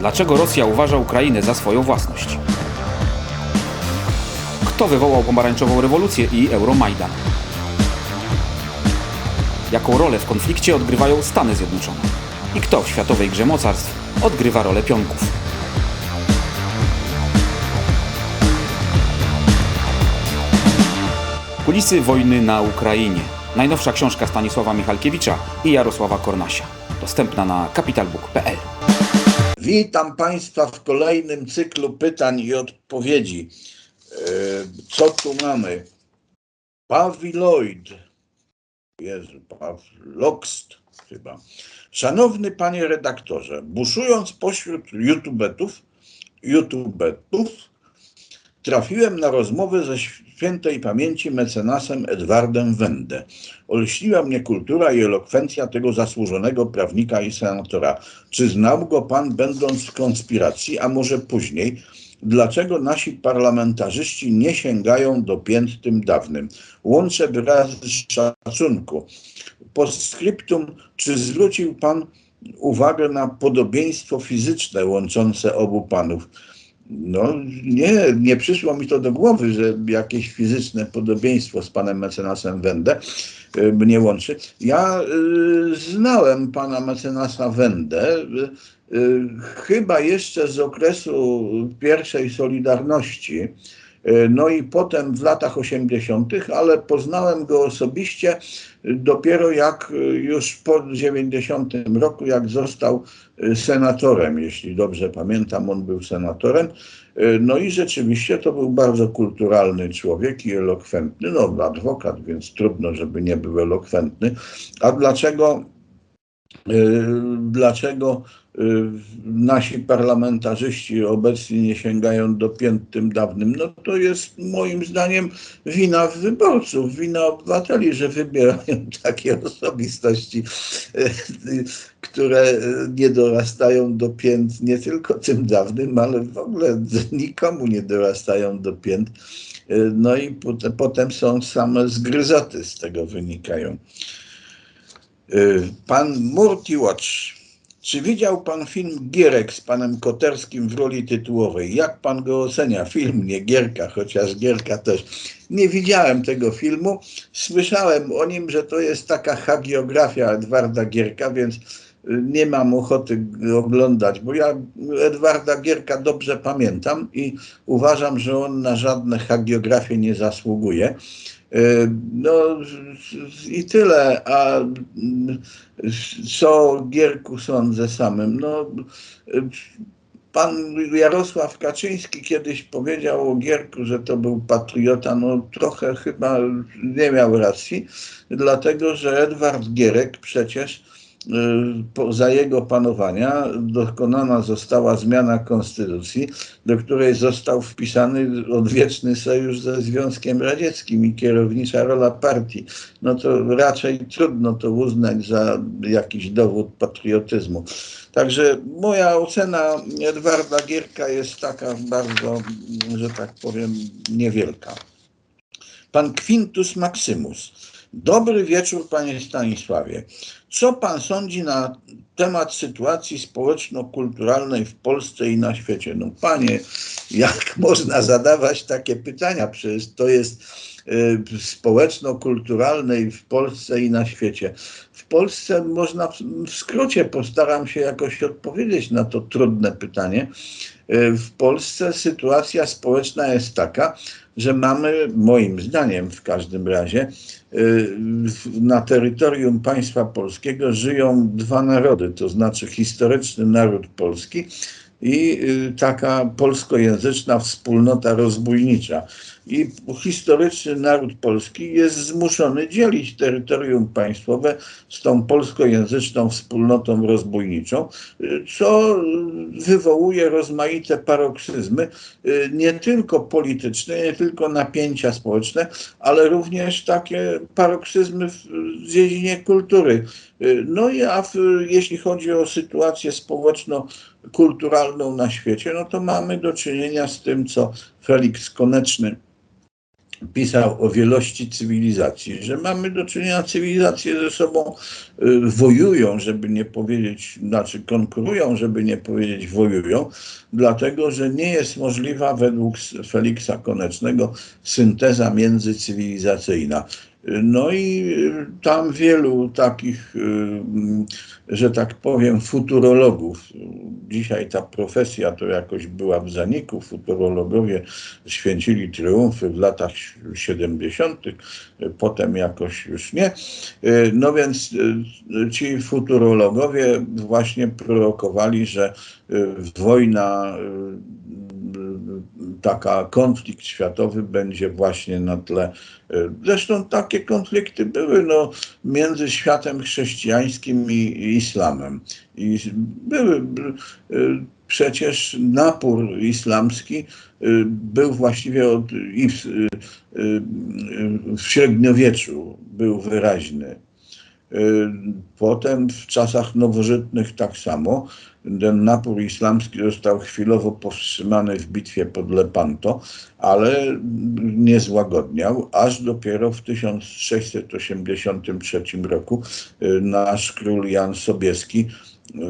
Dlaczego Rosja uważa Ukrainę za swoją własność? Kto wywołał pomarańczową rewolucję i Euromajdan? Jaką rolę w konflikcie odgrywają Stany Zjednoczone? I kto w światowej grze mocarstw odgrywa rolę pionków? Kulisy wojny na Ukrainie. Najnowsza książka Stanisława Michalkiewicza i Jarosława Kornasia. Dostępna na capitalbook.pl. Witam Państwa w kolejnym cyklu pytań i odpowiedzi. E, Co tu mamy? Pawiloid. Jezu, Pawlokst chyba. Szanowny Panie Redaktorze, buszując pośród YouTubetów, YouTubetów, trafiłem na rozmowę ze świętej pamięci mecenasem Edwardem Wende. Olśniła mnie kultura i elokwencja tego zasłużonego prawnika i senatora. Czy znał go pan będąc w konspiracji, a może później? Dlaczego nasi parlamentarzyści nie sięgają do pięt tym dawnym? Łączę wyrazy szacunku. Postscriptum, czy zwrócił pan uwagę na podobieństwo fizyczne łączące obu panów? No nie, nie przyszło mi to do głowy, że jakieś fizyczne podobieństwo z panem mecenasem Wendę y, mnie łączy. Ja y, znałem pana mecenasa Wendę, y, chyba jeszcze z okresu pierwszej Solidarności, no i potem w latach 80., ale poznałem go osobiście dopiero jak y, już po 90 roku, jak został y, senatorem, jeśli dobrze pamiętam, on był senatorem. Y, No i rzeczywiście to był bardzo kulturalny człowiek i elokwentny, no adwokat, więc trudno, żeby nie był elokwentny. A dlaczego dlaczego nasi parlamentarzyści obecnie nie sięgają do pięt tym dawnym, no to jest moim zdaniem wina wyborców, wina obywateli, że wybierają takie osobistości, y, które nie dorastają do pięt nie tylko tym dawnym, ale w ogóle nikomu nie dorastają do pięt. No i potem, są same zgryzoty z tego wynikają. Y, Pan Murti Watch. Czy widział pan film Gierek z panem Koterskim w roli tytułowej? Jak pan go ocenia? Film, nie Gierka, chociaż Gierka też. Nie widziałem tego filmu. Słyszałem o nim, że to jest taka hagiografia Edwarda Gierka, więc y, nie mam ochoty oglądać, bo ja Edwarda Gierka dobrze pamiętam i uważam, że on na żadne hagiografie nie zasługuje. Y, No i tyle, a mm, co Gierku sądzę samym? No, pan Jarosław Kaczyński kiedyś powiedział o Gierku, że to był patriota, no trochę chyba nie miał racji, dlatego że Edward Gierek przecież za jego panowania dokonana została zmiana konstytucji, do której został wpisany odwieczny sojusz ze Związkiem Radzieckim i kierownicza rola partii. No to raczej trudno to uznać za jakiś dowód patriotyzmu. Także moja ocena Edwarda Gierka jest taka bardzo, że tak powiem, niewielka. Pan Quintus Maximus. Dobry wieczór, panie Stanisławie. Co pan sądzi na temat sytuacji społeczno-kulturalnej w Polsce i na świecie? No panie, jak można zadawać takie pytania? Przecież to jest y, społeczno-kulturalnej w Polsce i na świecie. W Polsce można, w- w skrócie postaram się jakoś odpowiedzieć na to trudne pytanie. Y, W Polsce sytuacja społeczna jest taka, że mamy, moim zdaniem w każdym razie, y, na terytorium państwa polskiego żyją dwa narody, to znaczy historyczny naród polski i y, taka polskojęzyczna wspólnota rozbójnicza. I historyczny naród polski jest zmuszony dzielić terytorium państwowe z tą polskojęzyczną wspólnotą rozbójniczą, y, co y, wywołuje rozmaite paroksyzmy, nie tylko polityczne, nie tylko napięcia społeczne, ale również takie paroksyzmy w dziedzinie kultury. No i a w, jeśli chodzi o sytuację społeczno-kulturalną na świecie, no to mamy do czynienia z tym, co Felix Koneczny pisał o wielości cywilizacji, że mamy do czynienia cywilizacje ze sobą y, wojują, żeby nie powiedzieć, znaczy konkurują, żeby nie powiedzieć wojują, dlatego że nie jest możliwa według Feliksa Konecznego synteza międzycywilizacyjna. No i y, tam wielu takich, y, mm, że tak powiem, futurologów. Dzisiaj ta profesja to jakoś była w zaniku. Futurologowie święcili triumfy w latach 70., potem jakoś już nie. Y, No więc ci futurologowie właśnie prorokowali, że wojna taka konflikt światowy będzie właśnie na tle. Zresztą takie konflikty były no, między światem chrześcijańskim i islamem. I były przecież napór islamski był właściwie od, i w, w średniowieczu był wyraźny. Potem w czasach nowożytnych tak samo. Ten napór islamski został chwilowo powstrzymany w bitwie pod Lepanto, ale nie złagodniał, aż dopiero w 1683 roku nasz król Jan Sobieski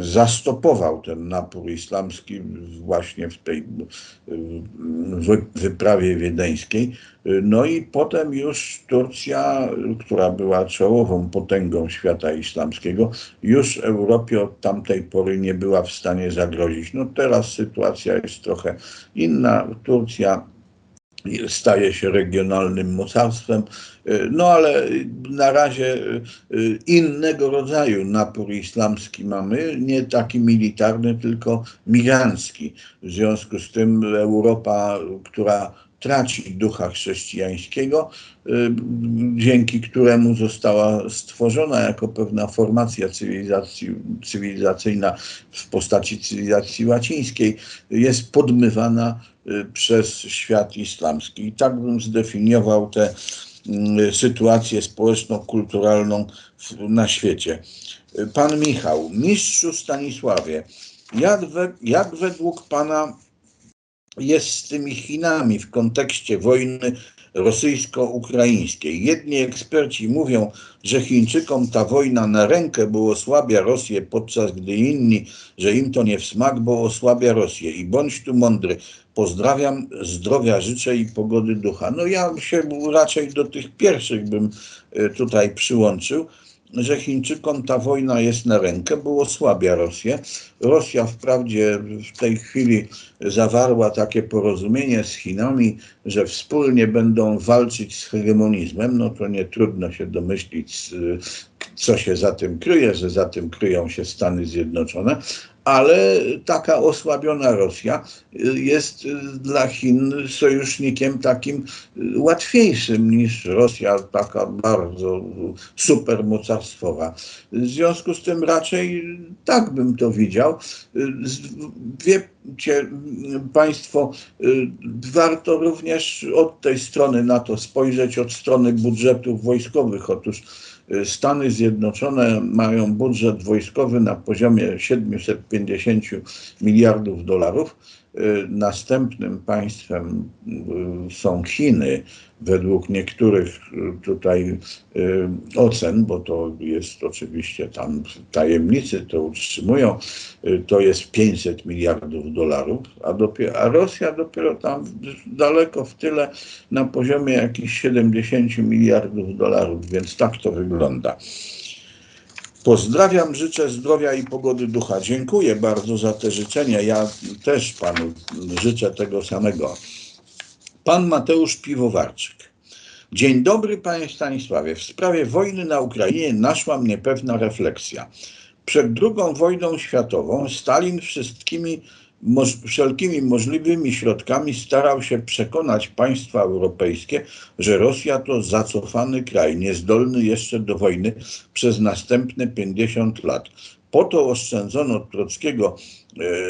zastopował ten napór islamski właśnie w tej wyprawie wiedeńskiej. No i potem już Turcja, która była czołową potęgą świata islamskiego, już Europie od tamtej pory nie była w stanie zagrozić. No teraz sytuacja jest trochę inna. Turcja staje się regionalnym mocarstwem, no ale na razie innego rodzaju napór islamski mamy, nie taki militarny, tylko migrancki. W związku z tym Europa, która traci ducha chrześcijańskiego, dzięki któremu została stworzona jako pewna formacja cywilizacji, cywilizacyjna w postaci cywilizacji łacińskiej, jest podmywana przez świat islamski. I tak bym zdefiniował tę sytuację społeczno-kulturalną na świecie. Pan Michał, mistrzu Stanisławie, jak, we, jak według Pana jest z tymi Chinami w kontekście wojny rosyjsko-ukraińskiej. Jedni eksperci mówią, że Chińczykom ta wojna na rękę, bo osłabia Rosję, podczas gdy inni, że im to nie w smak, bo osłabia Rosję. I bądź tu mądry. Pozdrawiam, zdrowia życzę i pogody ducha. No ja się raczej do tych pierwszych bym tutaj przyłączył że Chińczykom ta wojna jest na rękę, bo osłabia Rosję. Rosja wprawdzie w tej chwili zawarła takie porozumienie z Chinami, że wspólnie będą walczyć z hegemonizmem, no to nie trudno się domyślić, co się za tym kryje, że za tym kryją się Stany Zjednoczone, ale taka osłabiona Rosja jest dla Chin sojusznikiem takim łatwiejszym niż Rosja taka bardzo supermocarstwowa. W związku z tym raczej tak bym to widział. Wiecie Państwo, warto również od tej strony na to spojrzeć, od strony budżetów wojskowych. Otóż Stany Zjednoczone mają budżet wojskowy na poziomie 750 miliardów dolarów. Następnym państwem są Chiny. Według niektórych tutaj ocen, bo to jest oczywiście tam tajemnicy to utrzymują, to jest 500 miliardów dolarów, a, dopiero, a Rosja dopiero tam daleko w tyle na poziomie jakichś 70 miliardów dolarów, więc tak to wygląda. Pozdrawiam, życzę zdrowia i pogody ducha. Dziękuję bardzo za te życzenia. Ja też panu życzę tego samego. Pan Mateusz Piwowarczyk. Dzień dobry, panie Stanisławie. W sprawie wojny na Ukrainie naszła mnie pewna refleksja. Przed II wojną światową Stalin wszystkimi moż, wszelkimi możliwymi środkami starał się przekonać państwa europejskie, że Rosja to zacofany kraj, niezdolny jeszcze do wojny przez następne 50 lat. Po to oszczędzono Trockiego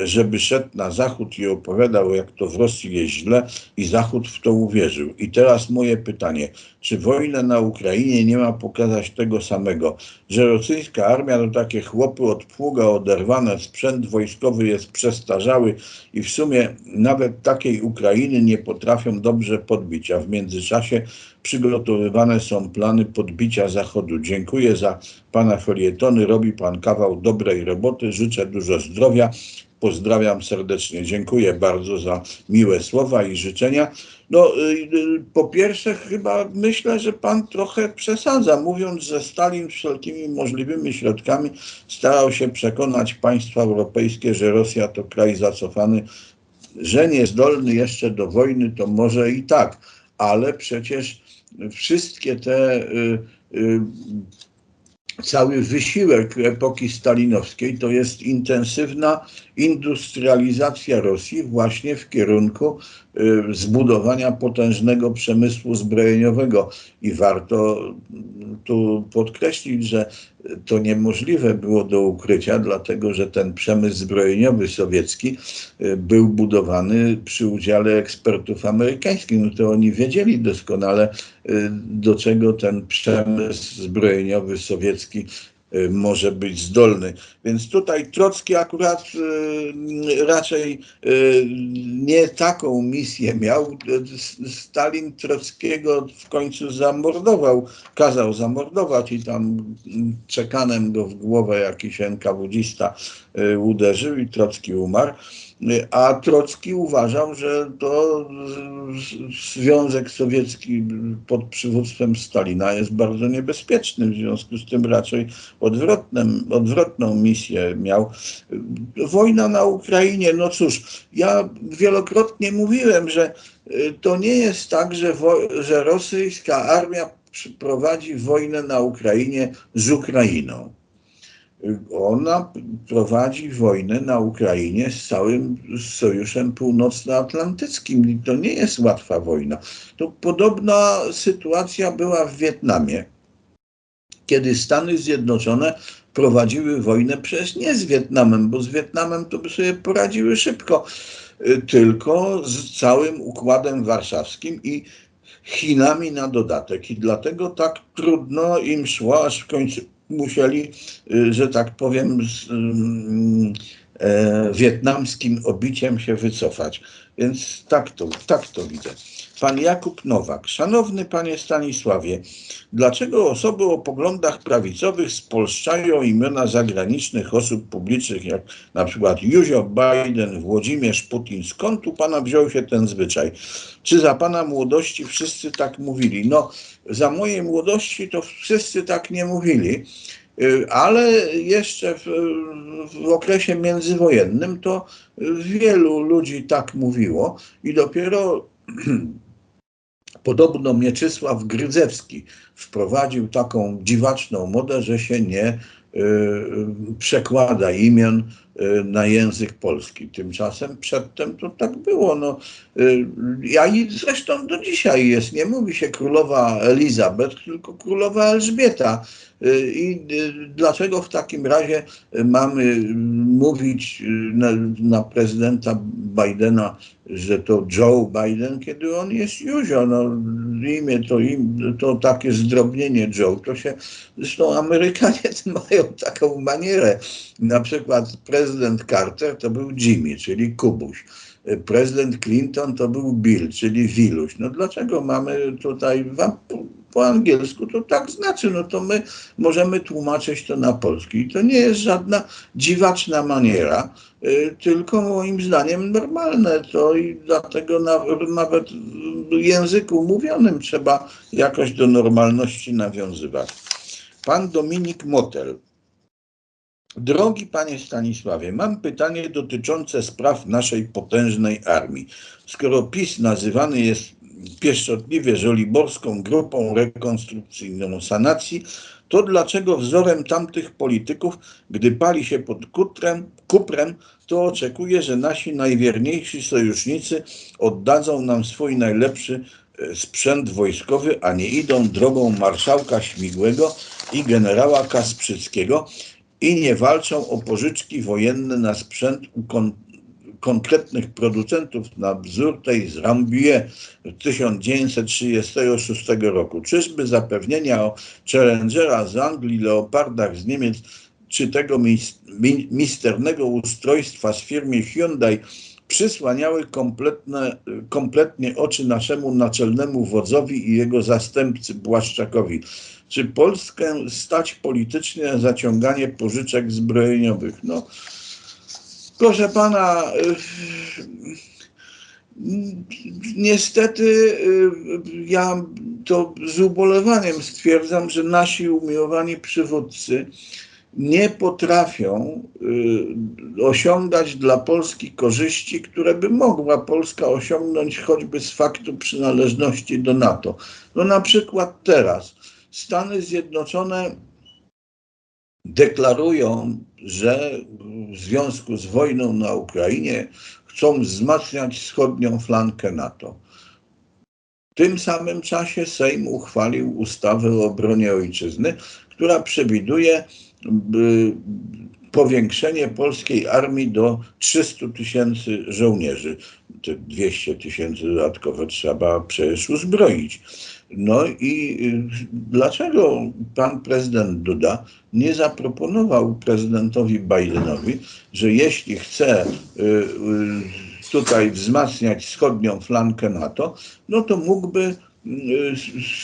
żeby szedł na Zachód i opowiadał, jak to w Rosji jest źle, i Zachód w to uwierzył. I teraz moje pytanie: czy wojna na Ukrainie nie ma pokazać tego samego, że rosyjska armia to takie chłopy od pługa oderwane, sprzęt wojskowy jest przestarzały i w sumie nawet takiej Ukrainy nie potrafią dobrze podbić, a w międzyczasie przygotowywane są plany podbicia Zachodu. Dziękuję za Pana felietony, robi Pan kawał dobrej roboty, życzę dużo zdrowia. Pozdrawiam serdecznie. Dziękuję bardzo za miłe słowa i życzenia. No, y, y, po pierwsze, chyba myślę, że pan trochę przesadza, mówiąc, że Stalin wszelkimi możliwymi środkami starał się przekonać państwa europejskie, że Rosja to kraj zacofany, że niezdolny jeszcze do wojny, to może i tak, ale przecież wszystkie te. Cały wysiłek epoki stalinowskiej to jest intensywna industrializacja Rosji właśnie w kierunku y, zbudowania potężnego przemysłu zbrojeniowego. I warto tu podkreślić, że to niemożliwe było do ukrycia, dlatego że ten przemysł zbrojeniowy sowiecki y, był budowany przy udziale ekspertów amerykańskich. No to oni wiedzieli doskonale, y, do czego ten przemysł zbrojeniowy sowiecki może być zdolny. Więc tutaj Trocki akurat y, raczej y, nie taką misję miał. Stalin Trockiego w końcu zamordował, kazał zamordować i tam czekanem go w głowę jakiś NKWDzista y, uderzył i Trocki umarł. Y, A Trocki uważał, że to Związek Sowiecki pod przywództwem Stalina jest bardzo niebezpieczny, w związku z tym raczej odwrotnym, odwrotną misję miał. Wojna na Ukrainie, no cóż, ja wielokrotnie mówiłem, że y, to nie jest tak, że, że rosyjska armia prowadzi wojnę na Ukrainie z Ukrainą. Ona prowadzi wojnę na Ukrainie z całym Sojuszem Północnoatlantyckim i to nie jest łatwa wojna. To podobna sytuacja była w Wietnamie, kiedy Stany Zjednoczone prowadziły wojnę przecież nie z Wietnamem, bo z Wietnamem to by sobie poradziły szybko, y, tylko z całym Układem Warszawskim i Chinami na dodatek. I dlatego tak trudno im szło, aż w końcu musieli, y, że tak powiem, e, wietnamskim obiciem się wycofać. Więc tak to, tak to widzę. Pan Jakub Nowak. Szanowny panie Stanisławie, dlaczego osoby o poglądach prawicowych spolszczają imiona zagranicznych osób publicznych, jak na przykład Józio Biden, Włodzimierz Putin? Skąd u pana wziął się ten zwyczaj? Czy za pana młodości wszyscy tak mówili? No, za mojej młodości to wszyscy tak nie mówili. Y, Ale jeszcze w, w okresie międzywojennym to wielu ludzi tak mówiło i dopiero podobno Mieczysław Grydzewski wprowadził taką dziwaczną modę, że się nie przekłada imion y, na język polski. Tymczasem przedtem to tak było. No, y, ja i zresztą do dzisiaj jest. Nie mówi się królowa Elizabeth, tylko królowa Elżbieta. Y, I y, dlaczego w takim razie y, mamy y, mówić y, na, na prezydenta Bidena, że to Joe Biden, kiedy on jest Józio? No, imię to, im, to takie zdrobnienie Joe, to się, zresztą Amerykanie mają taką manierę. Na przykład prezydent Carter to był Jimmy, czyli Kubuś. Prezydent Clinton to był Bill, czyli Wiluś. No dlaczego mamy tutaj po angielsku to tak znaczy, no to my możemy tłumaczyć to na polski. I to nie jest żadna dziwaczna maniera, y, tylko moim zdaniem normalne to i dlatego na, nawet w języku mówionym trzeba jakoś do normalności nawiązywać. Pan Dominik Motel. Drogi panie Stanisławie, mam pytanie dotyczące spraw naszej potężnej armii. Skoro PiS nazywany jest pieszczotliwie żoliborską grupą rekonstrukcyjną sanacji, to dlaczego wzorem tamtych polityków, gdy pali się pod kutrem, kuprem, to oczekuje, że nasi najwierniejsi sojusznicy oddadzą nam swój najlepszy e, sprzęt wojskowy, a nie idą drogą marszałka Śmigłego i generała Kasprzyckiego i nie walczą o pożyczki wojenne na sprzęt u kon konkretnych producentów na wzór tej z Rambouillet 1936 roku. Czyżby zapewnienia o Challengera z Anglii, Leopardach z Niemiec czy tego mis mi misternego ustrojstwa z firmy Hyundai przysłaniały kompletne, kompletnie oczy naszemu naczelnemu wodzowi i jego zastępcy Błaszczakowi. Czy Polskę stać politycznie na zaciąganie pożyczek zbrojeniowych? No, proszę pana, niestety ja to z ubolewaniem stwierdzam, że nasi umiłowani przywódcy nie potrafią y, osiągać dla Polski korzyści, które by mogła Polska osiągnąć choćby z faktu przynależności do NATO. No na przykład teraz Stany Zjednoczone deklarują, że w związku z wojną na Ukrainie chcą wzmacniać wschodnią flankę NATO. W tym samym czasie Sejm uchwalił ustawę o obronie ojczyzny, która przewiduje powiększenie polskiej armii do 300 tysięcy żołnierzy. Te 200 tysięcy dodatkowe trzeba przecież uzbroić. No i dlaczego pan prezydent Duda nie zaproponował prezydentowi Bidenowi, że jeśli chce tutaj wzmacniać wschodnią flankę NATO, no to mógłby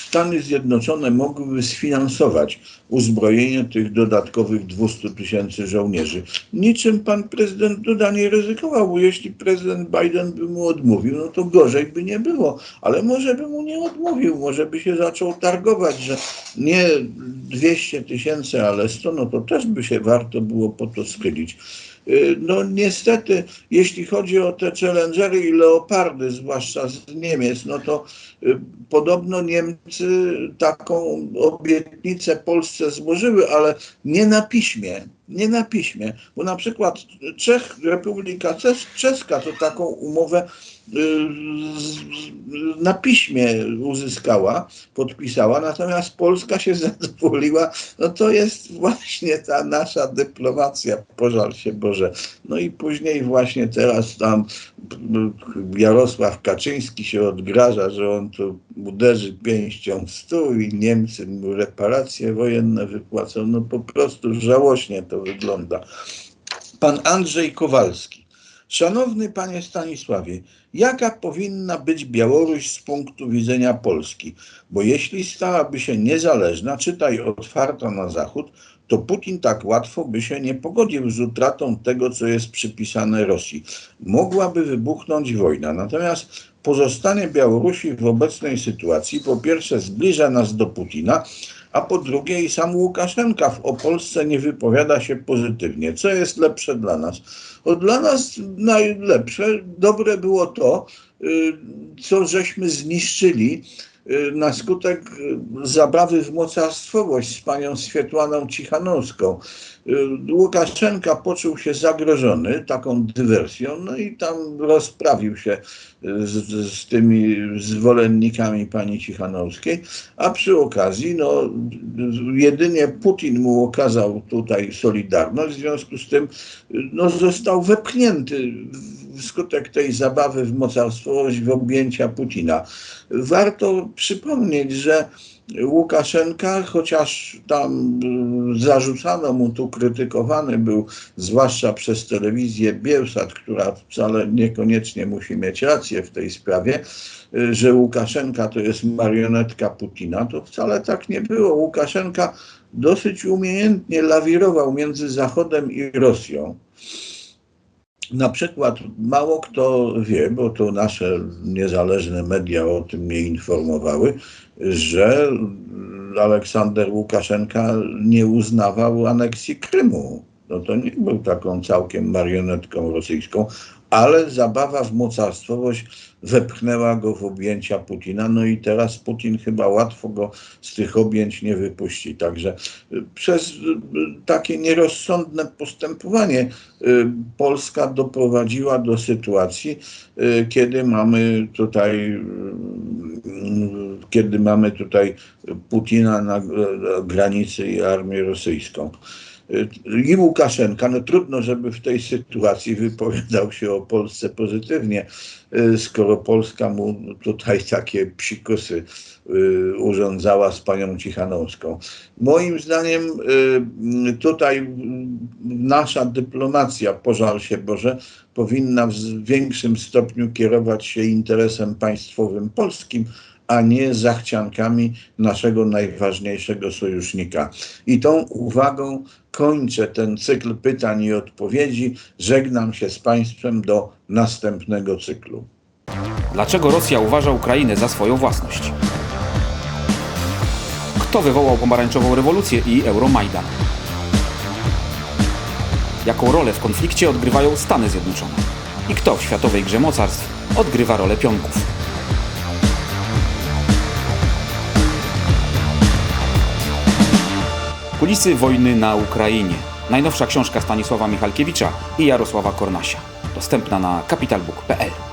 Stany Zjednoczone mogłyby sfinansować uzbrojenie tych dodatkowych 200 tysięcy żołnierzy. Niczym pan prezydent Duda nie ryzykował, bo jeśli prezydent Biden by mu odmówił, no to gorzej by nie było, ale może by mu nie odmówił, może by się zaczął targować, że nie 200 tysięcy, ale 100, no to też by się warto było po to schylić. No niestety, jeśli chodzi o te Challengery i Leopardy, zwłaszcza z Niemiec, no to y, podobno Niemcy taką obietnicę Polsce złożyły, ale nie na piśmie, nie na piśmie, bo na przykład Czech, Republika Czeska to taką umowę na piśmie uzyskała, podpisała, natomiast Polska się zadowoliła. No to jest właśnie ta nasza dyplomacja, pożal się Boże. No i później właśnie teraz tam Jarosław Kaczyński się odgraża, że on tu uderzy pięścią w stół i Niemcy mu reparacje wojenne wypłacą. No po prostu żałośnie to wygląda. Pan Andrzej Kowalski. Szanowny panie Stanisławie, jaka powinna być Białoruś z punktu widzenia Polski? Bo jeśli stałaby się niezależna, czytaj otwarta na Zachód, to Putin tak łatwo by się nie pogodził z utratą tego, co jest przypisane Rosji. Mogłaby wybuchnąć wojna. Natomiast pozostanie Białorusi w obecnej sytuacji po pierwsze zbliża nas do Putina, a po drugie i sam Łukaszenka o Polsce nie wypowiada się pozytywnie. Co jest lepsze dla nas? O, dla nas najlepsze, dobre było to, y, co żeśmy zniszczyli na skutek y, zabawy w mocarstwowość z panią Swietłaną Cichanowską. Łukaszenka poczuł się zagrożony taką dywersją, no i tam rozprawił się z, z tymi zwolennikami pani Cichanowskiej, a przy okazji, no, jedynie Putin mu okazał tutaj solidarność, w związku z tym no, został wepchnięty wskutek tej zabawy w mocarstwowość w objęcia Putina. Warto przypomnieć, że Łukaszenka, chociaż tam zarzucano mu tu, krytykowany był, zwłaszcza przez telewizję Bielsat, która wcale niekoniecznie musi mieć rację w tej sprawie, że Łukaszenka to jest marionetka Putina, to wcale tak nie było. Łukaszenka dosyć umiejętnie lawirował między Zachodem i Rosją. Na przykład mało kto wie, bo to nasze niezależne media o tym nie informowały, że Aleksander Łukaszenka nie uznawał aneksji Krymu. No to nie był taką całkiem marionetką rosyjską, ale zabawa w mocarstwowość wepchnęła go w objęcia Putina. No i teraz Putin chyba łatwo go z tych objęć nie wypuści. Także y, przez y, takie nierozsądne postępowanie y, Polska doprowadziła do sytuacji, kiedy mamy tutaj kiedy mamy tutaj Putina na granicy i armię rosyjską. Y, I Łukaszenka, no trudno, żeby w tej sytuacji wypowiadał się o Polsce pozytywnie, y, skoro Polska mu tutaj takie psikusy y, urządzała z panią Cichanowską. Moim zdaniem tutaj nasza dyplomacja, pożal się Boże, powinna w większym stopniu kierować się interesem państwowym polskim, a nie zachciankami naszego najważniejszego sojusznika. I tą uwagą kończę ten cykl pytań i odpowiedzi. Żegnam się z Państwem do następnego cyklu. Dlaczego Rosja uważa Ukrainę za swoją własność? Kto wywołał pomarańczową rewolucję i Euromajdan? Jaką rolę w konflikcie odgrywają Stany Zjednoczone? I kto w światowej grze mocarstw odgrywa rolę pionków? Kulisy wojny na Ukrainie. Najnowsza książka Stanisława Michalkiewicza i Jarosława Kornasia. Dostępna na capitalbook.pl